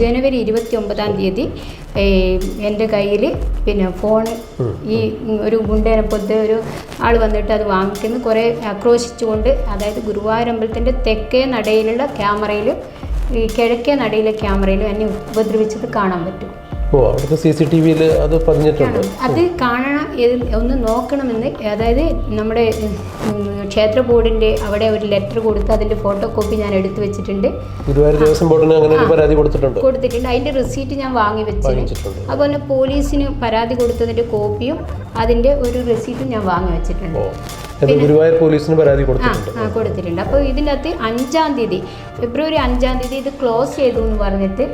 ജനുവരി ഇരുപത്തി ഒമ്പതാം തീയതി എന്റെ കയ്യിൽ പിന്നെ ഫോൺ ഈ ഒരു ഗുണ്ടേനെ പോലത്തെ ഒരു ആൾ വന്നിട്ട് അത് വാങ്ങിക്കുന്നു. കുറേ ആക്രോശിച്ചുകൊണ്ട് അതായത് ഗുരുവായൂരമ്പലത്തിന്റെ തെക്കേ നടയിലുള്ള ക്യാമറയിൽ ഈ കിഴക്കേ നടയിലെ ക്യാമറയിൽ എന്നെ ഉപദ്രവിച്ചത് കാണാൻ പറ്റും. ഓ അവിടുത്തെ സി സി ടി വിയിൽ അത് പതിഞ്ഞിട്ടുണ്ട്. അത് കാണണം ഒന്ന് നോക്കണമെന്ന് അതായത് നമ്മുടെ ക്ഷേത്ര ബോർഡിന്റെ അവിടെ ഒരു ലെറ്റർ കൊടുത്ത് അതിന്റെ ഫോട്ടോ കോപ്പി ഞാൻ എടുത്തു വെച്ചിട്ടുണ്ട്. കൊടുത്തിട്ടുണ്ട്. അതിന്റെ അതിന്റെ റിസീറ്റ് ഞാൻ വാങ്ങി വെച്ചിട്ടുണ്ട് അതുപോലെ പോലീസിന് പരാതി കൊടുത്തതിന്റെ കോപ്പിയും അതിന്റെ ഒരു റെസീറ്റും ഞാൻ വാങ്ങി വെച്ചിട്ടുണ്ട്. ഗുരുവായൂർ പോലീസിന് പരാതി കൊടുത്തിട്ടുണ്ട്. കൊടുത്തിട്ടുണ്ട്. അപ്പോൾ ഇതിന്റെ അകത്ത് അഞ്ചാം തീയതി ഫെബ്രുവരി അഞ്ചാം തീയതി ഇത് ക്ലോസ് ചെയ്തു എന്ന് പറഞ്ഞിട്ട്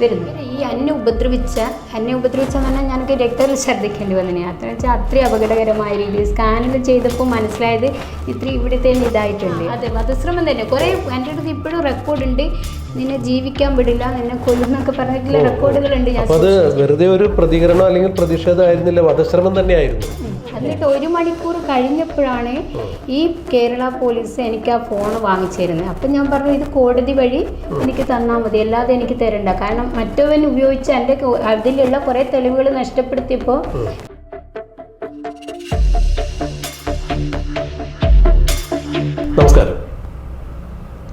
വരുന്നു. ഈ അന്നെ ഉപദ്രവിച്ച അന്നെ ഉപദ്രവിച്ചെന്ന് പറഞ്ഞാൽ ഞങ്ങൾക്ക് രക്തത്തിൽ ഛർദ്ദിക്കേണ്ടി വന്നിന്. അത്ര വെച്ചാൽ അത്രയും അപകടകരമായ രീതിയിൽ സ്കാനിൽ ചെയ്തപ്പോൾ മനസ്സിലായത് ഇത്രയും ഇവിടുത്തെ ഇതായിട്ടുണ്ട്. അതെ വധശ്രമം തന്നെ. കുറേ എന്റെ അടുത്ത് ഇപ്പോഴും റെക്കോർഡുണ്ട് നിന്നെ ജീവിക്കാൻ വിടില്ല നിന്നെ കൊല്ലുന്നൊക്കെ പറഞ്ഞിട്ടുള്ള റെക്കോർഡുകളുണ്ട് ഞാൻ അത് വെറുതെ ഒരു പ്രതികരണം അല്ലെങ്കിൽ പ്രതിഷേധമായിരുന്നില്ല വധശ്രമം തന്നെയായിരുന്നു. എന്നിട്ട് ഒരു മണിക്കൂർ കഴിഞ്ഞപ്പോഴാണ് ഈ കേരള പോലീസ് എനിക്ക് ആ ഫോൺ വാങ്ങിച്ചു തരുന്നത് അപ്പം ഞാൻ പറഞ്ഞു ഇത് കോടതി വഴി എനിക്ക് തന്നാൽ മതി. അല്ലാതെ എനിക്ക് തരണ്ട. കാരണം മറ്റവൻ ഉപയോഗിച്ച് എന്റെ അതിലുള്ള കുറേ തെളിവുകൾ നഷ്ടപ്പെടുത്തിയപ്പോൾ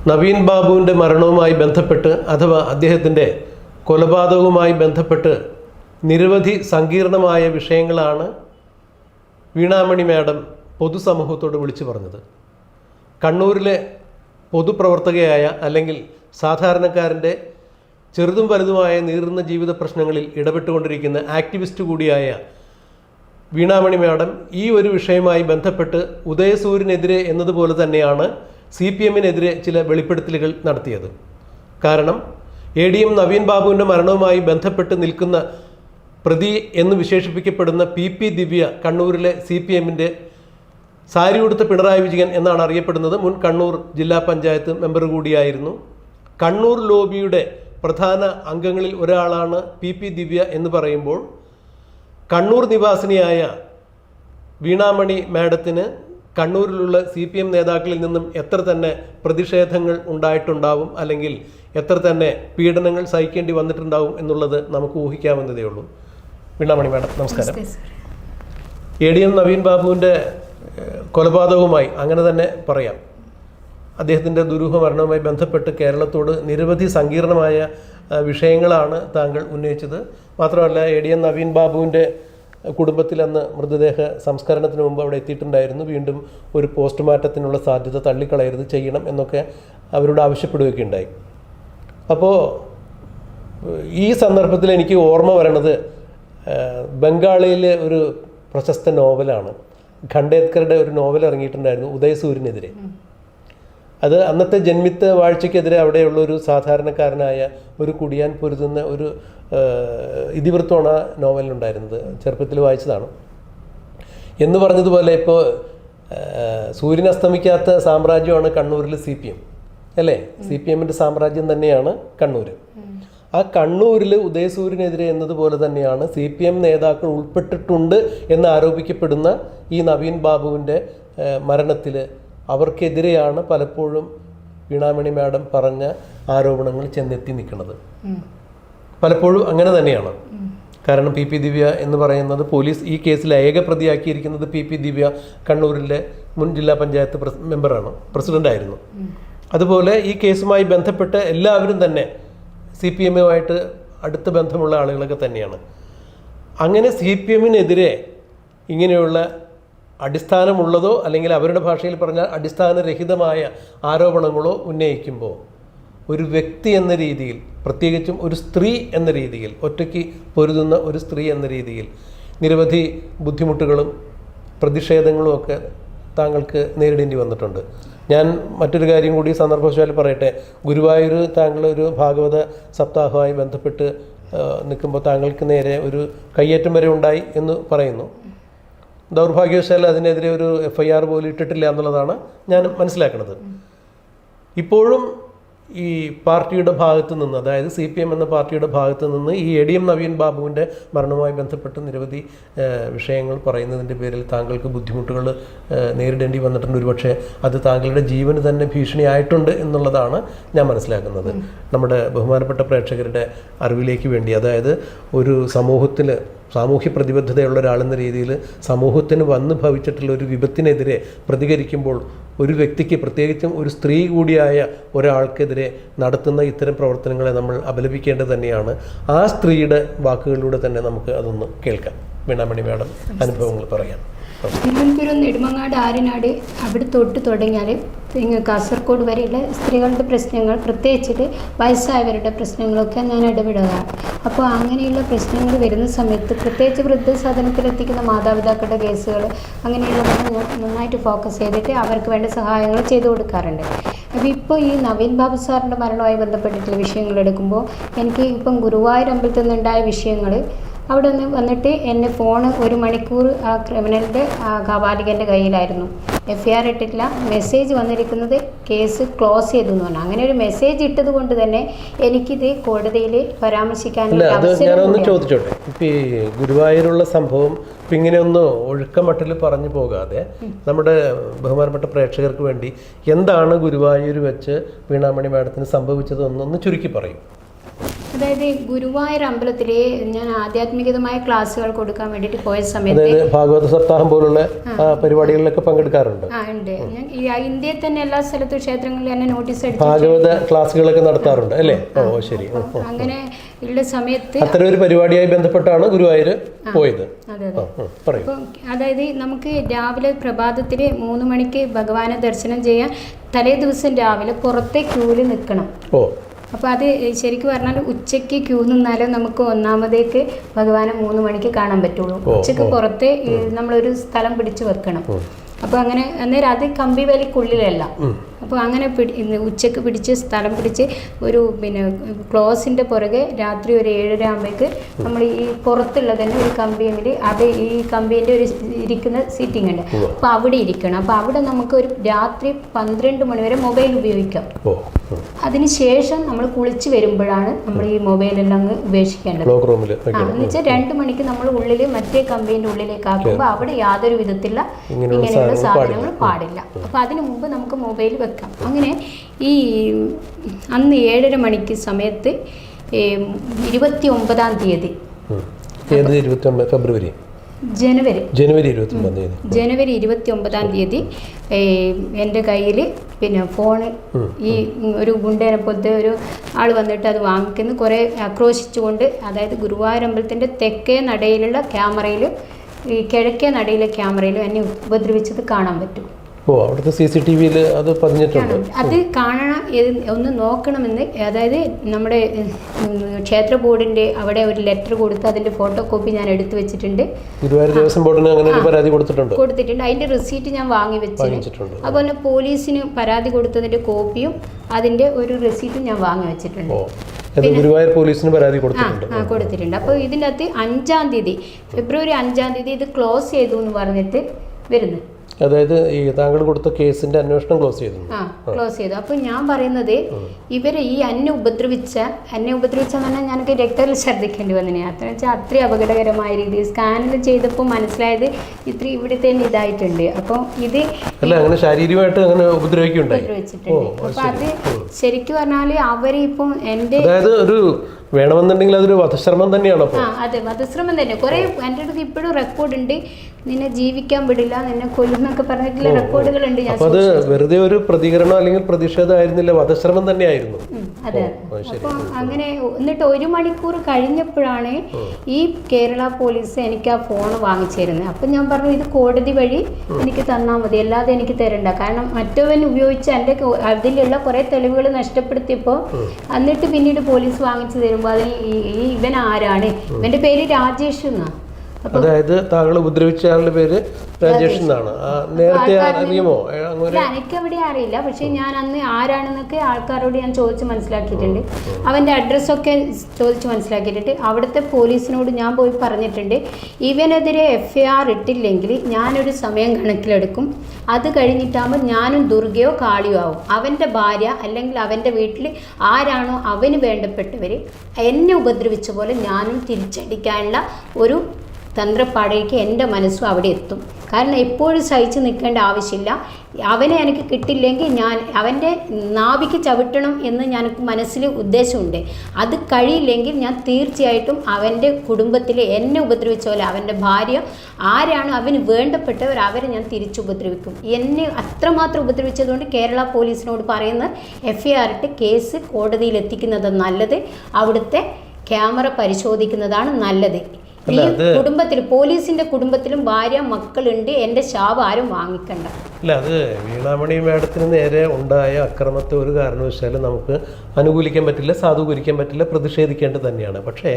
നവീൻ ബാബുവിന്റെ മരണവുമായി ബന്ധപ്പെട്ട് അഥവാ അദ്ദേഹത്തിന്റെ കൊലപാതകവുമായി ബന്ധപ്പെട്ട് നിരവധി സങ്കീർണമായ വിഷയങ്ങളാണ് വീണാമണി മാഡം പൊതുസമൂഹത്തോട് വിളിച്ചു പറഞ്ഞത്. കണ്ണൂരിലെ പൊതുപ്രവർത്തകയായ അല്ലെങ്കിൽ സാധാരണക്കാരന്റെ ചെറുതും വലുതുമായ നീറുന്ന ജീവിത പ്രശ്നങ്ങളിൽ ഇടപെട്ടുകൊണ്ടിരിക്കുന്ന ആക്ടിവിസ്റ്റ് കൂടിയായ വീണാമണി മാഡം ഈ ഒരു വിഷയവുമായി ബന്ധപ്പെട്ട് ഉദയസൂര്യനെതിരെ എന്നതുപോലെ തന്നെയാണ് സി പി എമ്മിനെതിരെ ചില വെളിപ്പെടുത്തലുകൾ നടത്തിയത്. കാരണം എ ഡി എം നവീൻ ബാബുവിന്റെ മരണവുമായി ബന്ധപ്പെട്ട് നിൽക്കുന്ന പ്രതി എന്ന് വിശേഷിപ്പിക്കപ്പെടുന്ന പി പി ദിവ്യ കണ്ണൂരിലെ സി പി എമ്മിന്റെ സാരി ഉടുത്ത പിണറായി വിജയൻ എന്നാണ് അറിയപ്പെടുന്നത്. മുൻ കണ്ണൂർ ജില്ലാ പഞ്ചായത്ത് മെമ്പർ കൂടിയായിരുന്നു. കണ്ണൂർ ലോബിയുടെ പ്രധാന അംഗങ്ങളിൽ ഒരാളാണ് പി പി ദിവ്യ എന്ന് പറയുമ്പോൾ കണ്ണൂർ നിവാസിനിയായ വീണാമണി മാഡത്തിന് കണ്ണൂരിലുള്ള സി പി എം നേതാക്കളിൽ നിന്നും എത്ര തന്നെ പ്രതിഷേധങ്ങൾ ഉണ്ടായിട്ടുണ്ടാവും അല്ലെങ്കിൽ എത്ര തന്നെ പീഡനങ്ങൾ സഹിക്കേണ്ടി വന്നിട്ടുണ്ടാവും എന്നുള്ളത് നമുക്ക് ഊഹിക്കാവുന്നതേ ഉള്ളൂ. വീണാമണി മാഡം നമസ്കാരം. എ ഡി എം നവീൻ ബാബുവിന്റെ കൊലപാതകവുമായി അങ്ങനെ തന്നെ പറയാം. അദ്ദേഹത്തിന്റെ ദുരൂഹ മരണവുമായി ബന്ധപ്പെട്ട് കേരളത്തോട് നിരവധി സങ്കീർണമായ വിഷയങ്ങളാണ് താങ്കൾ ഉന്നയിച്ചത്. മാത്രമല്ല എ ഡി എം നവീൻ ബാബുവിന്റെ കുടുംബത്തിൽ അന്ന് മൃതദേഹ സംസ്കരണത്തിന് മുമ്പ് അവിടെ എത്തിയിട്ടുണ്ടായിരുന്നു. വീണ്ടും ഒരു പോസ്റ്റ്മോർട്ടത്തിനുള്ള സാധ്യത തള്ളിക്കളയരുത് ചെയ്യണം എന്നൊക്കെ അവരോട് ആവശ്യപ്പെടുകയൊക്കെ ഉണ്ടായി അപ്പോൾ ഈ സന്ദർഭത്തിൽ എനിക്ക് ഓർമ്മ വരണത് ബംഗാളിയിലെ ബംഗാളിലെ ഒരു പ്രശസ്ത നോവലാണ്. ഖണ്ഡേദ്കറുടെ ഒരു നോവൽ ഇറങ്ങിയിട്ടുണ്ടായിരുന്നു ഉദയസൂര്യനെതിരെ. അത് അന്നത്തെ ജന്മിത്ത വാഴ്ചയ്ക്കെതിരെ അവിടെയുള്ള ഒരു സാധാരണക്കാരനായ ഒരു കുടിയാൻ പൊരുതുന്ന ഒരു ഇതിവൃത്തമാണ് ആ നോവലിലുണ്ടായിരുന്നത്. ചെറുപ്പത്തിൽ വായിച്ചതാണ്. എന്ന് പറഞ്ഞതുപോലെ ഇപ്പോൾ സൂര്യൻ അസ്തമിക്കാത്ത സാമ്രാജ്യമാണ് കണ്ണൂരിൽ സി പി എം. അല്ലേ? സി പി എമ്മിന്റെ സാമ്രാജ്യം തന്നെയാണ് കണ്ണൂർ ആ കണ്ണൂരിൽ ഉദയസൂര്യനെതിരെ എന്നതുപോലെ തന്നെയാണ് സി പി എം നേതാക്കൾ ഉൾപ്പെട്ടിട്ടുണ്ട് എന്ന് ആരോപിക്കപ്പെടുന്ന ഈ നവീൻ ബാബുവിന്റെ മരണത്തിൽ അവർക്കെതിരെയാണ് പലപ്പോഴും വീണാമണി മാഡം പറഞ്ഞ ആരോപണങ്ങൾ ചെന്നെത്തി നിൽക്കുന്നത്. പലപ്പോഴും അങ്ങനെ തന്നെയാണ്. കാരണം പി പി ദിവ്യ എന്ന് പറയുന്നത് പോലീസ് ഈ കേസിൽ ഏക പ്രതിയാക്കിയിരിക്കുന്നത് പി പി ദിവ്യ കണ്ണൂരിലെ മുൻ ജില്ലാ പഞ്ചായത്ത് മെമ്പറാണ് പ്രസിഡന്റായിരുന്നു അതുപോലെ ഈ കേസുമായി ബന്ധപ്പെട്ട് എല്ലാവരും തന്നെ സി പി എമ്മുമായിട്ട് അടുത്ത ബന്ധമുള്ള ആളുകളൊക്കെ തന്നെയാണ്. അങ്ങനെ സി പി എമ്മിനെതിരെ ഇങ്ങനെയുള്ള അടിസ്ഥാനമുള്ളതോ അല്ലെങ്കിൽ അവരുടെ ഭാഷയിൽ പറഞ്ഞാൽ അടിസ്ഥാനരഹിതമായ ആരോപണങ്ങളോ ഉന്നയിക്കുമ്പോൾ ഒരു വ്യക്തി എന്ന രീതിയിൽ പ്രത്യേകിച്ചും ഒരു സ്ത്രീ എന്ന രീതിയിൽ ഒറ്റയ്ക്ക് പൊരുതുന്ന ഒരു സ്ത്രീ എന്ന രീതിയിൽ നിരവധി ബുദ്ധിമുട്ടുകളും പ്രതിഷേധങ്ങളും ഒക്കെ താങ്കൾക്ക് നേരിടേണ്ടി വന്നിട്ടുണ്ട്. ഞാൻ മറ്റൊരു കാര്യം കൂടി സന്ദർഭവശാൽ പറയട്ടെ. ഗുരുവായൂർ താങ്കൾ ഒരു ഭാഗവത സപ്താഹവുമായി ബന്ധപ്പെട്ട് നിൽക്കുമ്പോൾ താങ്കൾക്ക് നേരെ ഒരു കയ്യേറ്റം വരെ ഉണ്ടായി എന്ന് പറയുന്നു. ദൗർഭാഗ്യവശാൽ അതിനെതിരെ ഒരു എഫ് ഐ ആർ പോലും ഇട്ടിട്ടില്ല എന്നുള്ളതാണ് ഞാൻ മനസ്സിലാക്കുന്നത്. ഇപ്പോഴും ഈ പാർട്ടിയുടെ ഭാഗത്ത് നിന്ന് അതായത് സി പി എം എന്ന പാർട്ടിയുടെ ഭാഗത്ത് നിന്ന് ഈ എ ഡി എം നവീൻ ബാബുവിന്റെ മരണവുമായി ബന്ധപ്പെട്ട് നിരവധി വിഷയങ്ങൾ പറയുന്നതിന്റെ പേരിൽ താങ്കൾക്ക് ബുദ്ധിമുട്ടുകൾ നേരിടേണ്ടി വന്നിട്ടുണ്ട്. ഒരുപക്ഷെ അത് താങ്കളുടെ ജീവന് തന്നെ ഭീഷണിയായിട്ടുണ്ട് എന്നുള്ളതാണ് ഞാൻ മനസ്സിലാക്കുന്നത്. നമ്മുടെ ബഹുമാനപ്പെട്ട പ്രേക്ഷകരുടെ അറിവിലേക്ക് വേണ്ടി അതായത് ഒരു സമൂഹത്തിൽ സാമൂഹ്യ പ്രതിബദ്ധതയുള്ള ഒരാളെന്ന രീതിയിൽ സമൂഹത്തിന് വന്ന് ഭവിച്ചിട്ടുള്ള ഒരു വിപത്തിനെതിരെ പ്രതികരിക്കുമ്പോൾ ഒരു വ്യക്തിക്ക് പ്രത്യേകിച്ചും ഒരു സ്ത്രീ കൂടിയായ ഒരാൾക്കെതിരെ നടത്തുന്ന ഇത്തരം പ്രവർത്തനങ്ങളെ നമ്മൾ അപലപിക്കേണ്ടത് തന്നെയാണ്. ആ സ്ത്രീയുടെ വാക്കുകളിലൂടെ തന്നെ നമുക്ക് അതൊന്ന് കേൾക്കാം. വീണാമണി മാഡം അനുഭവങ്ങൾ പറയാം. തിരുവനന്തപുരം നെടുമങ്ങാട് ആര്യനാട് അവിടെ തൊട്ട് തുടങ്ങിയാൽ കാസർഗോഡ് വരെയുള്ള സ്ത്രീകളുടെ പ്രശ്നങ്ങൾ പ്രത്യേകിച്ചിട്ട് വയസ്സായവരുടെ പ്രശ്നങ്ങളൊക്കെ ഞാൻ ഇടപെടുകയാണ്. അപ്പോൾ അങ്ങനെയുള്ള പ്രശ്നങ്ങൾ വരുന്ന സമയത്ത് പ്രത്യേകിച്ച് വൃദ്ധസാധനത്തിലെത്തിക്കുന്ന മാതാപിതാക്കളുടെ കേസുകൾ അങ്ങനെയുള്ളതൊക്കെ നന്നായിട്ട് ഫോക്കസ് ചെയ്തിട്ട് അവർക്ക് വേണ്ട സഹായങ്ങൾ ചെയ്തു കൊടുക്കാറുണ്ട്. അപ്പോൾ ഇപ്പോൾ ഈ നവീൻ ബാബു സാറിന്റെ മരണവുമായി ബന്ധപ്പെട്ടിട്ടുള്ള വിഷയങ്ങൾ എടുക്കുമ്പോൾ എനിക്ക് ഇപ്പം ഗുരുവായൂർ അമ്പലത്തിൽ നിന്നുണ്ടായ വിഷയങ്ങൾ അവിടെ നിന്ന് വന്നിട്ട് എന്റെ ഫോണ് ഒരു മണിക്കൂർ ആ ക്രിമിനലിന്റെ കാപാലികന്റെ കയ്യിലായിരുന്നു. എഫ് ഐ ആർ ഇട്ടിട്ടില്ല. മെസ്സേജ് വന്നിരിക്കുന്നത് കേസ് ക്ലോസ് ചെയ്തു എന്ന് പറഞ്ഞു. അങ്ങനെ ഒരു മെസ്സേജ് ഇട്ടത് കൊണ്ട് തന്നെ എനിക്കിത് കോടതിയിൽ പരാമർശിക്കാനുള്ള അവസരം. ചോദിച്ചോട്ടെ. ഇപ്പം ഈ ഗുരുവായൂരുള്ള സംഭവം ഇപ്പം ഇങ്ങനെ ഒന്ന് ഒഴുക്കമട്ടിൽ പറഞ്ഞു പോകാതെ നമ്മുടെ ബഹുമാനപ്പെട്ട പ്രേക്ഷകർക്ക് വേണ്ടി എന്താണ് ഗുരുവായൂർ വെച്ച് വീണാമണി മാഡത്തിന് സംഭവിച്ചത് എന്നൊന്ന് ചുരുക്കി പറയും. അതായത് ഗുരുവായൂർ അമ്പലത്തിൽ ഞാൻ ആധ്യാത്മികതമായ ക്ലാസ്സുകൾ കൊടുക്കാൻ വേണ്ടിയിട്ട് പോയ സമയത്ത് ഭാഗവത സപ്താഹം പോലുള്ള പരിപാടികളിലൊക്കെ പങ്കെടുക്കാറുണ്ട്. ആ ഉണ്ട്. ഞാൻ ഇന്ത്യയിൽ തന്നെ എല്ലാ സ്ഥലത്തും ക്ഷേത്രങ്ങളിൽ തന്നെ നോട്ടീസ് ഭാഗവത ക്ലാസ്സുകളൊക്കെ നടത്താറുണ്ട് അല്ലേ? ഓ ശരി. അങ്ങനെ ഉള്ള സമയത്ത് അത്തരം ഒരു പരിപാടിയായി ബന്ധപ്പെട്ടാണ് ഗുരുവായൂർ പോയത്. അതായത് നമുക്ക് രാവിലെ പ്രഭാതത്തിൽ മൂന്ന് മണിക്ക് ഭഗവാനെ ദർശനം ചെയ്യാൻ തലേ ദിവസം രാവിലെ പുറത്തെ ക്യൂവിൽ നിൽക്കണം. ഓ. അപ്പോൾ അത് ശരിക്കും പറഞ്ഞാൽ ഉച്ചയ്ക്ക് ക്യൂ നിന്നാലേ നമുക്ക് ഒന്നാമതേക്ക് ഭഗവാനെ മൂന്ന് മണിക്ക് കാണാൻ പറ്റുള്ളൂ. ഉച്ചയ്ക്ക് പുറത്തെ നമ്മളൊരു സ്ഥലം പിടിച്ചു വെക്കണം. അപ്പോൾ അങ്ങനെ അന്നേരം അത് കമ്പി വേലിക്കുള്ളിലല്ല അപ്പോൾ അങ്ങനെ പിടി ഉച്ചയ്ക്ക് ഉച്ചയ്ക്ക് പിടിച്ച് സ്ഥലം പിടിച്ച് ഒരു പിന്നെ ക്ലോസിന്റെ പുറകെ രാത്രി ഒരു ഏഴര ആകുമ്പോഴേക്ക് നമ്മൾ ഈ പുറത്തുള്ള തന്നെ ഒരു കമ്പിയിൽ അത് ഈ കമ്പീന്റെ ഒരു ഇരിക്കുന്ന സീറ്റിംഗ് ഉണ്ട്. അപ്പോൾ അവിടെ ഇരിക്കണം. അപ്പോൾ അവിടെ നമുക്ക് ഒരു രാത്രി പന്ത്രണ്ട് മണി വരെ മൊബൈൽ ഉപയോഗിക്കാം. അതിനുശേഷം നമ്മൾ കുളിച്ച് വരുമ്പോഴാണ് നമ്മൾ ഈ മൊബൈലെല്ലാം അങ്ങ് ഉപേക്ഷിക്കേണ്ടത്. ആ എന്ന് വെച്ചാൽ രണ്ട് മണിക്ക് നമ്മൾ ഉള്ളിൽ മറ്റേ കമ്പീന്റെ ഉള്ളിലേക്ക് ആക്കുമ്പോൾ അവിടെ യാതൊരു വിധത്തിലുള്ള ഇങ്ങനെയുള്ള സാധനങ്ങൾ പാടില്ല. അപ്പോൾ അതിനു മുമ്പ് നമുക്ക് മൊബൈൽ വെക്കാം. അങ്ങനെ ഈ അന്ന് ഏഴര മണിക്ക് സമയത്ത് ഇരുപത്തി ഒമ്പതാം തീയതി. ഫെബ്രുവരി? ജനുവരി. ജനുവരി ഇരുപത്തി ഒമ്പതാം തീയതി. ജനുവരി ഇരുപത്തി ഒമ്പതാം തീയതി എന്റെ കയ്യിൽ പിന്നെ ഫോണ് ഈ ഒരു ഗുണ്ടേനെ പോലത്തെ ഒരു ആൾ വന്നിട്ട് അത് വാങ്ങിക്കുന്നു. കുറേ ആക്രോശിച്ചുകൊണ്ട് അതായത് ഗുരുവായൂർ അമ്പലത്തിന്റെ തെക്കേ നടയിലുള്ള ക്യാമറയിൽ ഈ കിഴക്കേ നടയിലെ ക്യാമറയിൽ എന്നെ ഉപദ്രവിച്ചത് കാണാൻ പറ്റും. ഓ അവിടുത്തെ സി സി ടി വിയിൽ അത് പതിഞ്ഞിട്ടുണ്ട്. അത് കാണണം ഒന്ന് നോക്കണമെന്ന് അതായത് നമ്മുടെ ക്ഷേത്ര ബോർഡിന്റെ അവിടെ ഒരു ലെറ്റർ കൊടുത്ത് അതിന്റെ ഫോട്ടോ കോപ്പി ഞാൻ എടുത്തു വെച്ചിട്ടുണ്ട്. ഗുരുവായൂർ ദേവസ്വം ബോർഡിന് അങ്ങനെ ഒരു പരാതി കൊടുത്തിട്ടുണ്ട്. കൊടുത്തിട്ടുണ്ട്. അതിന്റെ റിസീറ്റ് ഞാൻ വാങ്ങി വെച്ചിട്ടുണ്ട് അതുപോലെ പോലീസിന് പരാതി കൊടുത്തതിന്റെ കോപ്പിയും അതിന്റെ ഒരു റെസീറ്റും ഞാൻ വാങ്ങി വെച്ചിട്ടുണ്ട്. ഗുരുവായൂർ പോലീസിന് പരാതി കൊടുത്തിട്ടുണ്ട്. ആ കൊടുത്തിട്ടുണ്ട്. അപ്പോൾ ഇതിന്റെ അകത്ത് അഞ്ചാം തീയതി ഫെബ്രുവരി അഞ്ചാം തീയതി ഇത് ക്ലോസ് ചെയ്തു എന്ന് പറഞ്ഞിട്ട് വരുന്നു. അതായത് ഈ താങ്കൾ കൊടുത്ത കേസിന്റെ അന്വേഷണം ക്ലോസ് ചെയ്തു. ആ ക്ലോസ് ചെയ്തു. അപ്പോൾ ഞാൻ പറയുന്നത് ഇവരെ ഈ അന്നെ ഉപദ്രവിച്ച അന്നെ ഉപദ്രവിച്ചെന്ന് പറഞ്ഞാൽ ഞാനൊക്കെ രക്തത്തിൽ ശ്രദ്ധിക്കേണ്ടി വന്നിനെ അത്ര വെച്ചാൽ അത്രയും അപകടകരമായ രീതിയിൽ സ്കാനിൽ ചെയ്തപ്പോൾ മനസ്സിലായത് ഇത്ര ഇവിടെ തന്നെ ഇതായിട്ടുണ്ട്. അപ്പോൾ ഇത് അല്ല അങ്ങനെ ശാരീരികമായിട്ട് അങ്ങനെ ഉപദ്രവിക്കുന്നുണ്ടായി ഉപദ്രവിച്ചിട്ടുണ്ട്. അപ്പോൾ അത് ശരിക്കും പറഞ്ഞാൽ അവരിപ്പം എന്റെ അതായത് ഒരു വേണമെന്നുണ്ടെങ്കിൽ അതൊരു വധശ്രമം തന്നെയാണ് അതെ വധശ്രമം തന്നെ. കുറേ എന്റെ അടുത്ത് ഇപ്പോഴും റെക്കോർഡ് ഉണ്ട്. നിന്നെ ജീവിക്കാൻ വിടില്ല നിന്നെ കൊല്ലുന്നൊക്കെ പറഞ്ഞിട്ടുള്ള റെക്കോർഡുകൾ ഉണ്ട് ഞാൻ അത് വെറുതെ ഒരു പ്രതികരണം അല്ലെങ്കിൽ പ്രതിഷേധമായിരുന്നില്ല വധശ്രമം തന്നെയായിരുന്നു. അതെ അങ്ങനെ എന്നിട്ട് ഒരു മണിക്കൂർ കഴിഞ്ഞപ്പോഴാണ് ഈ കേരള പോലീസ് എനിക്ക് ആ ഫോൺ വാങ്ങിച്ചു തരുന്നത് അപ്പം ഞാൻ പറഞ്ഞു ഇത് കോടതി വഴി എനിക്ക് തന്നാൽ മതി അല്ലാതെ എനിക്ക് തരണ്ട. കാരണം മറ്റവൻ ഉപയോഗിച്ച് എന്റെ അതിലുള്ള കുറേ തെളിവുകൾ നഷ്ടപ്പെടുത്തിയപ്പോൾ എന്നിട്ട് പിന്നീട് പോലീസ് വാങ്ങിച്ചു തരുമ്പോൾ അതിൽ ഈ ഇവൻ ആരാണ്? ഇവന്റെ പേര് രാജേഷ് എന്നാ. അതായത് താങ്കൾ ഉപദ്രവിച്ച ആളുടെ പേര് രാജേഷ് എന്നാണ്. നേരത്തെ അറിയുമോ എനിക്കവിടെ അങ്ങനെ അറിയില്ല. പക്ഷെ ഞാൻ അന്ന് ആരാണെന്നൊക്കെ ആൾക്കാരോട് ഞാൻ ചോദിച്ച് മനസ്സിലാക്കിയിട്ടുണ്ട്. അവന്റെ അഡ്രസ്സൊക്കെ ചോദിച്ച് മനസ്സിലാക്കിയിട്ടുണ്ട്. അവിടുത്തെ പോലീസിനോട് ഞാൻ പോയി പറഞ്ഞിട്ടുണ്ട്. ഇവനെതിരെ എഫ് ഐ ആർ ഇട്ടില്ലെങ്കിൽ ഞാനൊരു സമയം കണക്കിലെടുക്കും. അത് കഴിഞ്ഞിട്ടാകുമ്പോൾ ഞാനും ദുർഗയോ കാളിയോ ആവും. അവന്റെ ഭാര്യ അല്ലെങ്കിൽ അവന്റെ വീട്ടിൽ ആരാണോ അവന് വേണ്ടപ്പെട്ടവർ എന്നെ ഉപദ്രവിച്ച പോലെ ഞാനും തിരിച്ചടിക്കാനുള്ള ഒരു തന്ത്രപ്പാടേക്ക് എന്റെ മനസ്സും അവിടെ എത്തും. കാരണം എപ്പോഴും സഹിച്ചു നിൽക്കേണ്ട ആവശ്യമില്ല. അവനെ എനിക്ക് കിട്ടില്ലെങ്കിൽ ഞാൻ അവന്റെ നാവിക്ക് ചവിട്ടണം എന്ന് ഞാൻ മനസ്സിൽ ഉദ്ദേശമുണ്ട്. അത് കഴിയില്ലെങ്കിൽ ഞാൻ തീർച്ചയായിട്ടും അവന്റെ കുടുംബത്തിൽ എന്നെ ഉപദ്രവിച്ച പോലെ അവന്റെ ഭാര്യ ആരാണ് അവന് വേണ്ടപ്പെട്ടവർ അവരെ ഞാൻ തിരിച്ചു ഉപദ്രവിക്കും. എന്നെ അത്രമാത്രം ഉപദ്രവിച്ചതുകൊണ്ട് കേരള പോലീസിനോട് പറയുന്ന എഫ് ഐ ആർ ഇട്ട് കേസ് കോടതിയിൽ എത്തിക്കുന്നത് നല്ലത്. അവിടുത്തെ ക്യാമറ പരിശോധിക്കുന്നതാണ് നല്ലത്. കുടുംബത്തിൽ പോലീസിന്റെ കുടുംബത്തിലും ഭാര്യ മക്കളുണ്ട്. എന്റെ ശാപം ആരും വാങ്ങിക്കണ്ട. അല്ല അത് വീണാമണി മാഡത്തിന് നേരെ ഉണ്ടായ അക്രമത്തെ ഒരു കാരണവശാലും നമുക്ക് അനുകൂലിക്കാൻ പറ്റില്ല സാധൂകരിക്കാൻ പറ്റില്ല പ്രതിഷേധിക്കേണ്ടത് തന്നെയാണ്. പക്ഷേ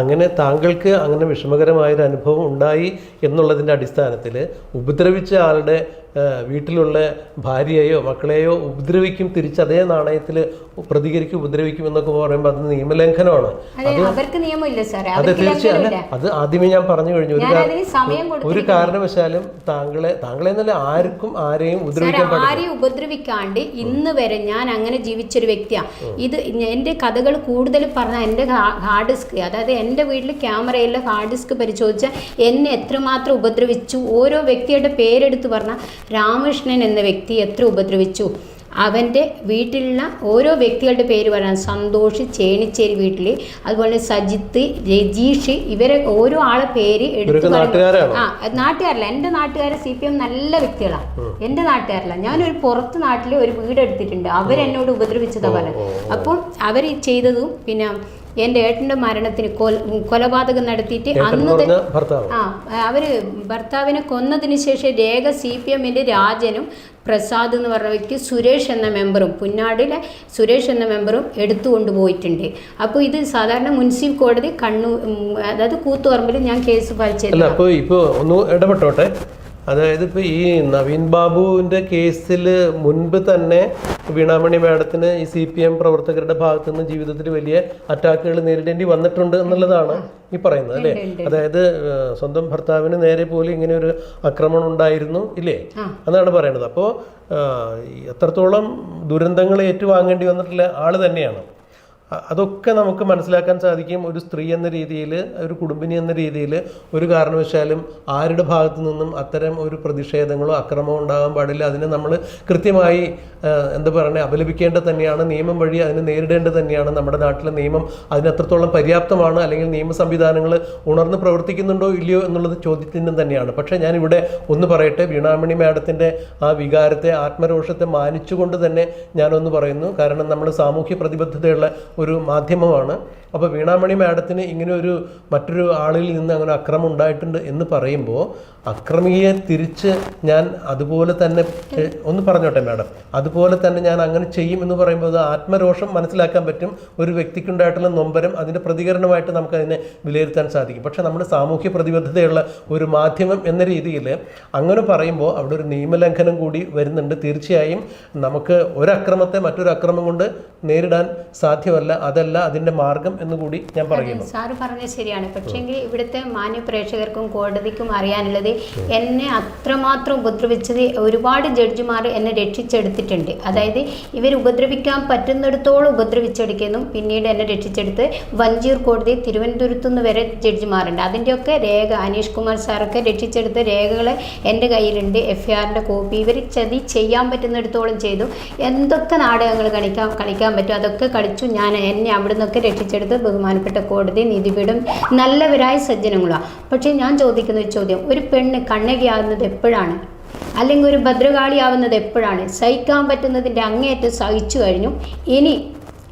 അങ്ങനെ താങ്കൾക്ക് അങ്ങനെ വിഷമകരമായൊരു അനുഭവം ഉണ്ടായി എന്നുള്ളതിന്റെ അടിസ്ഥാനത്തിൽ ഉപദ്രവിച്ച ആളുടെ വീട്ടിലുള്ള ഭാര്യയെയോ മക്കളെയോ ഉപദ്രവിക്കും തിരിച്ച് അതേ നാണയത്തിൽ പ്രതികരിക്കും ഉപദ്രവിക്കും എന്നൊക്കെ പറയുമ്പോൾ അത് നിയമലംഘനമാണ്. അതെ തീർച്ചയായും. അത് ആദ്യമേ ഞാൻ പറഞ്ഞു കഴിഞ്ഞു. ഒരു ഒരു കാരണവശാലും താങ്കളെ താങ്കളെ എന്നല്ല ആർക്കും ആരെയും ആരെയും ഉപദ്രവിക്കാണ്ട് ഇന്ന് വരെ ഞാൻ അങ്ങനെ ജീവിച്ചൊരു വ്യക്തിയാണ് ഇത് എന്റെ കഥകൾ കൂടുതൽ പറഞ്ഞാൽ എന്റെ ഹാർഡ് ഡിസ്ക്. അതായത് എന്റെ വീട്ടിൽ ക്യാമറയിലെ ഹാർഡ് ഡിസ്ക് പരിശോധിച്ചാൽ എന്നെ എത്രമാത്രം ഉപദ്രവിച്ചു. ഓരോ വ്യക്തിയുടെ പേരെടുത്ത് പറഞ്ഞാൽ രാമകൃഷ്ണൻ എന്ന വ്യക്തി എത്ര ഉപദ്രവിച്ചു. അവന്റെ വീട്ടിലുള്ള ഓരോ വ്യക്തികളുടെ പേര് പറയാം. സന്തോഷ് ചേണിച്ചേരി വീട്ടിൽ അതുപോലെ സജിത്ത് രജീഷ് ഇവരെ ഓരോ ആളെ പേര് എടുത്തു? ആ നാട്ടുകാരല്ല. എന്റെ നാട്ടുകാരെ സി പി എം നല്ല വ്യക്തികളാണ് എന്റെ നാട്ടുകാരല്ല. ഞാനൊരു പുറത്ത് നാട്ടിൽ ഒരു വീട് എടുത്തിട്ടുണ്ട്. അവരെന്നോട് ഉപദ്രവിച്ചതാ പോലെ അപ്പം അവർ ചെയ്തതും പിന്നെ എന്റെ ഏട്ടന്റെ മരണത്തിന് കൊലപാതകം നടത്തിയിട്ട് അന്ന് ആ അവർ ഭർത്താവിനെ കൊന്നതിന് ശേഷം രേഖ സി പി എമ്മിന്റെ രാജനും പ്രസാദ് എന്ന് പറഞ്ഞ വ്യക്തി സുരേഷ് എന്ന മെമ്പറും പുന്നാടിലെ സുരേഷ് എന്ന മെമ്പറും എടുത്തു കൊണ്ടുപോയിട്ടുണ്ട്. അപ്പോൾ ഇത് സാധാരണ മുൻസിഫ് കോടതി കണ്ണൂർ അതായത് കൂത്തുപറമ്പിൽ ഞാൻ കേസ് ഫയൽ ചെയ്തു അപ്പോൾ ഇപ്പോൾ ഒന്ന് ഇടപെട്ടോട്ടെ? അതായത് ഇപ്പോൾ ഈ നവീൻ ബാബുവിന്റെ കേസിൽ മുൻപ് തന്നെ വീണാമണി മാഡത്തിന് ഈ സി പി എം പ്രവർത്തകരുടെ ഭാഗത്തു നിന്ന് ജീവിതത്തിൽ വലിയ അറ്റാക്കുകൾ നേരിടേണ്ടി വന്നിട്ടുണ്ട് എന്നുള്ളതാണ് ഈ പറയുന്നത് അല്ലേ? അതായത് സ്വന്തം ഭർത്താവിന് നേരെ പോലും ഇങ്ങനെ ഒരു ആക്രമണം ഉണ്ടായിരുന്നു ഇല്ലേ. എന്നാണ് പറയുന്നത് അപ്പോൾ എത്രത്തോളം ദുരന്തങ്ങൾ ഏറ്റുവാങ്ങേണ്ടി വന്നിട്ടുള്ള ആൾ തന്നെയാണ്. അതൊക്കെ നമുക്ക് മനസ്സിലാക്കാൻ സാധിക്കും ഒരു സ്ത്രീ എന്ന രീതിയിൽ ഒരു കുടുംബിനി എന്ന രീതിയിൽ ഒരു കാരണവശാലും ആരുടെ ഭാഗത്തു നിന്നും അത്തരം ഒരു പ്രതിഷേധങ്ങളോ അക്രമമോ ഉണ്ടാകാൻ പാടില്ല. അതിനെ നമ്മൾ കൃത്യമായി എന്താ പറയുക അപലപിക്കേണ്ടത് തന്നെയാണ്. നിയമം വഴി അതിനെ നേരിടേണ്ടത് തന്നെയാണ്. നമ്മുടെ നാട്ടിലെ നിയമം അതിനത്രത്തോളം പര്യാപ്തമാണ്. അല്ലെങ്കിൽ നിയമ സംവിധാനങ്ങൾ ഉണർന്ന് പ്രവർത്തിക്കുന്നുണ്ടോ ഇല്ലയോ എന്നുള്ളത് ചോദ്യത്തിന് തന്നെയാണ്. പക്ഷേ ഞാനിവിടെ ഒന്ന് പറയട്ടെ വീണാമണി മാഡത്തിന്റെ ആ വികാരത്തെ ആത്മരോഷത്തെ മാനിച്ചുകൊണ്ട് തന്നെ ഞാനൊന്ന് പറയുന്നു. കാരണം നമ്മൾ സാമൂഹ്യ പ്രതിബദ്ധതയുള്ള ഒരു മാധ്യമമാണ്. അപ്പോൾ വീണാമണി മാഡത്തിന് ഇങ്ങനെ ഒരു മറ്റൊരു ആളിൽ നിന്ന് അങ്ങനെ അക്രമം ഉണ്ടായിട്ടുണ്ട് എന്ന് പറയുമ്പോൾ അക്രമിയെ തിരിച്ച് ഞാൻ അതുപോലെ തന്നെ ഒന്ന് പറഞ്ഞോട്ടെ മാഡം. അതുപോലെ തന്നെ ഞാൻ അങ്ങനെ ചെയ്യും എന്ന് പറയുമ്പോൾ അത് ആത്മരോഷം മനസ്സിലാക്കാൻ പറ്റും. ഒരു വ്യക്തിക്കുണ്ടായിട്ടുള്ള നൊമ്പരം അതിന്റെ പ്രതികരണമായിട്ട് നമുക്കതിനെ വിലയിരുത്താൻ സാധിക്കും. പക്ഷേ നമ്മുടെ സാമൂഹ്യ പ്രതിബദ്ധതയുള്ള ഒരു മാധ്യമം എന്ന രീതിയിൽ അങ്ങനെ പറയുമ്പോൾ അവിടെ ഒരു നിയമലംഘനം കൂടി വരുന്നുണ്ട്. തീർച്ചയായും നമുക്ക് ഒരക്രമത്തെ മറ്റൊരു അക്രമം കൊണ്ട് നേരിടാൻ സാധ്യമല്ല. അതല്ല അതിന്റെ മാർഗം എന്ന് കൂടി ഞാൻ പറയുന്നു. സാറ് പറഞ്ഞത് ശരിയാണ്. പക്ഷേങ്കിൽ ഇവിടുത്തെ മാന്യ പ്രേക്ഷകർക്കും കോടതിക്കും അറിയാനുള്ളത് എന്നെ അത്രമാത്രം ഉപദ്രവിച്ചത് ഒരുപാട് ജഡ്ജിമാർ എന്നെ രക്ഷിച്ചെടുത്തിട്ടുണ്ട്. അതായത് ഇവർ ഉപദ്രവിക്കാൻ പറ്റുന്നിടത്തോളം ഉപദ്രവിച്ചെടുക്കുന്നു. പിന്നീട് എന്നെ രക്ഷിച്ചെടുത്ത് വഞ്ചിയൂർ കോടതി തിരുവനന്തപുരത്തു നിന്ന് വരെ ജഡ്ജിമാരുണ്ട്. അതിന്റെയൊക്കെ രേഖ അനീഷ് കുമാർ സാറൊക്കെ രക്ഷിച്ചെടുത്ത രേഖകൾ എന്റെ കയ്യിലുണ്ട്. എഫ് ആറിന്റെ കോപ്പി. ഇവർ ചതി ചെയ്യാൻ പറ്റുന്നിടത്തോളം ചെയ്തു. എന്തൊക്കെ നാടകങ്ങൾ കളിക്കാൻ കളിക്കാൻ പറ്റും? അതൊക്കെ കളിച്ചു ഞാൻ എന്നെ അവിടെ നിന്നൊക്കെ രക്ഷിച്ചെടുത്ത് ബഹുമാനപ്പെട്ട കോടതി നീതിപീഠം നല്ലവരായ സജ്ജനങ്ങളാണ് പക്ഷേ ഞാൻ ചോദിക്കുന്ന ഒരു ചോദ്യം ഒരു പെണ്ണ് കണ്ണകിയാകുന്നത് എപ്പോഴാണ്? അല്ലെങ്കിൽ ഒരു ഭദ്രകാളിയാവുന്നത് എപ്പോഴാണ്? സഹിക്കാൻ പറ്റുന്നതിന്റെ അങ്ങേയറ്റം സഹിച്ചു കഴിഞ്ഞു. ഇനി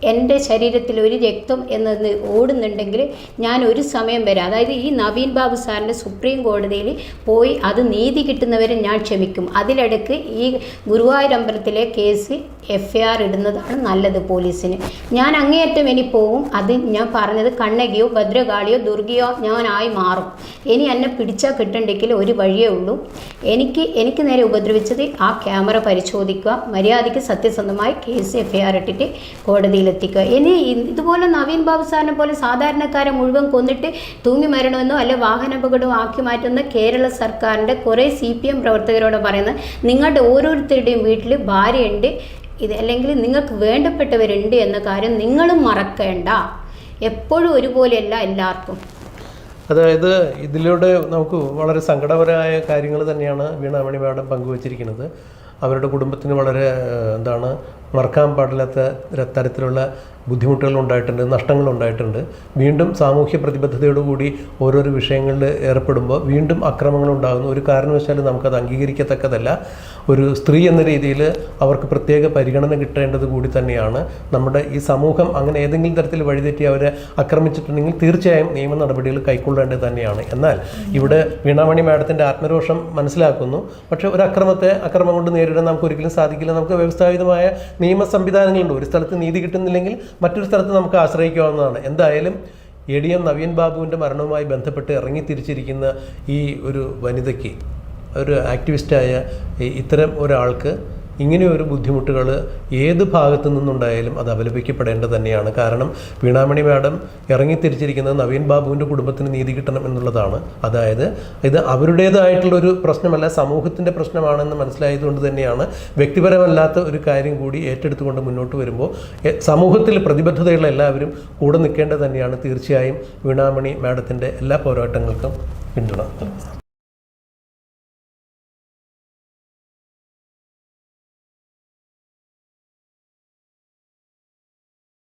എന്റെ ശരീരത്തിൽ ഒരു രക്തം എന്നത് ഓടുന്നുണ്ടെങ്കിൽ ഞാൻ ഒരു സമയം വരെ അതായത് ഈ നവീൻ ബാബു സാറിന്റെ സുപ്രീം കോടതിയിൽ പോയി അത് നീതി കിട്ടുന്നവരെ ഞാൻ ക്ഷമിക്കും. അതിലിടക്ക് ഈ ഗുരുവായൂർ അമ്പലത്തിലെ കേസ് എഫ് ഐ ആർ ഇടുന്നതാണ് നല്ലത് പോലീസിന്. ഞാൻ അങ്ങേയറ്റം ഇനി പോവും. അത് ഞാൻ പറഞ്ഞത് കണ്ണകിയോ ഭദ്രകാളിയോ ദുർഗയോ ഞാനായി മാറും. ഇനി എന്നെ പിടിച്ചാൽ കിട്ടണ്ടെങ്കിൽ ഒരു വഴിയേ ഉള്ളൂ. എനിക്ക് എനിക്ക് നേരെ ഉപദ്രവിച്ചത് ആ ക്യാമറ പരിശോധിക്കുക. മര്യാദയ്ക്ക് സത്യസന്ധമായി കേസ് എഫ് ഐ ആർ ഇട്ടിട്ട് കോടതിയിലെത്തിക്കുക ഇനി ഇതുപോലെ നവീൻ ബാബു സാറിനെ പോലെ സാധാരണക്കാരെ മുഴുവൻ കൊന്നിട്ട് തൂങ്ങി മരണമെന്നോ അല്ലെ വാഹനാപകടമോ ആക്കി മാറ്റുന്ന കേരള സർക്കാരിന്റെ കുറേ സി പി എം പ്രവർത്തകരോട് പറയുന്നത്. നിങ്ങളുടെ ഓരോരുത്തരുടെയും വീട്ടിൽ ഭാര്യയുണ്ട്. ഇത് അല്ലെങ്കിൽ നിങ്ങൾക്ക് വേണ്ടപ്പെട്ടവരുണ്ട് എന്ന കാര്യം നിങ്ങളും മറക്കേണ്ട. എപ്പോഴും ഒരുപോലെയല്ല എല്ലാവർക്കും. അതായത് ഇതിലൂടെ നമുക്ക് വളരെ സങ്കടപരമായ കാര്യങ്ങൾ തന്നെയാണ് വീണാമണി മാഡം പങ്കുവച്ചിരിക്കുന്നത്. അവരുടെ കുടുംബത്തിന് വളരെ എന്താണ് മറക്കാൻ പാടില്ലാത്ത തരത്തിലുള്ള ബുദ്ധിമുട്ടുകൾ ഉണ്ടായിട്ടുണ്ട് നഷ്ടങ്ങൾ ഉണ്ടായിട്ടുണ്ട് വീണ്ടും സാമൂഹ്യ പ്രതിബദ്ധതയോടുകൂടി ഓരോരോ വിഷയങ്ങളിൽ ഏർപ്പെടുമ്പോൾ വീണ്ടും അക്രമങ്ങൾ ഉണ്ടാകുന്നു ഒരു കാരണവശാലും നമുക്കത് അംഗീകരിക്കത്തക്കതല്ല. ഒരു സ്ത്രീ എന്ന രീതിയിൽ അവർക്ക് പ്രത്യേക പരിഗണന കിട്ടേണ്ടത് കൂടി തന്നെയാണ്. നമ്മുടെ ഈ സമൂഹം അങ്ങനെ ഏതെങ്കിലും തരത്തിൽ വഴിതെറ്റി അവരെ ആക്രമിച്ചിട്ടുണ്ടെങ്കിൽ തീർച്ചയായും നിയമ നടപടികൾ കൈക്കൊള്ളേണ്ടത് തന്നെയാണ്. എന്നാൽ ഇവിടെ വീണാമണി മാഡത്തിന്റെ ആത്മരോഷം മനസ്സിലാക്കുന്നു. പക്ഷേ ഒരു അക്രമത്തെ അക്രമം കൊണ്ട് നേരിടാൻ നമുക്ക് ഒരിക്കലും സാധിക്കില്ല. നമുക്ക് വ്യവസ്ഥാപിതമായ നിയമ സംവിധാനങ്ങളുണ്ട്. ഒരു സ്ഥലത്ത് നീതി കിട്ടുന്നില്ലെങ്കിൽ മറ്റൊരു സ്ഥലത്ത് നമുക്ക് ആശ്രയിക്കാവുന്നതാണ്. എന്തായാലും എ ഡി എം നവീൻ ബാബുവിന്റെ മരണവുമായി ബന്ധപ്പെട്ട് ഇറങ്ങി തിരിച്ചിരിക്കുന്ന ഈ ഒരു വനിതയ്ക്ക് ഒരു ആക്ടിവിസ്റ്റായ ഇത്തരം ഒരാൾക്ക് ഇങ്ങനെയൊരു ബുദ്ധിമുട്ടുകൾ ഏത് ഭാഗത്തു നിന്നുണ്ടായാലും അത് അപലപിക്കപ്പെടേണ്ടത് തന്നെയാണ്. കാരണം വീണാമണി മാഡം ഇറങ്ങിത്തിരിച്ചിരിക്കുന്നത് നവീൻ ബാബുവിന്റെ കുടുംബത്തിന് നീതി കിട്ടണം എന്നുള്ളതാണ്. അതായത് ഇത് അവരുടേതായിട്ടുള്ളൊരു പ്രശ്നമല്ല സമൂഹത്തിന്റെ പ്രശ്നമാണെന്ന് മനസ്സിലായതുകൊണ്ട് തന്നെയാണ് വ്യക്തിപരമല്ലാത്ത ഒരു കാര്യം കൂടി ഏറ്റെടുത്തുകൊണ്ട് മുന്നോട്ട് വരുമ്പോൾ സമൂഹത്തിൽ പ്രതിബദ്ധതയുള്ള എല്ലാവരും കൂടെ നിൽക്കേണ്ടത് തന്നെയാണ്. തീർച്ചയായും വീണാമണി മാഡത്തിന്റെ എല്ലാ പോരാട്ടങ്ങൾക്കും പിന്തുണ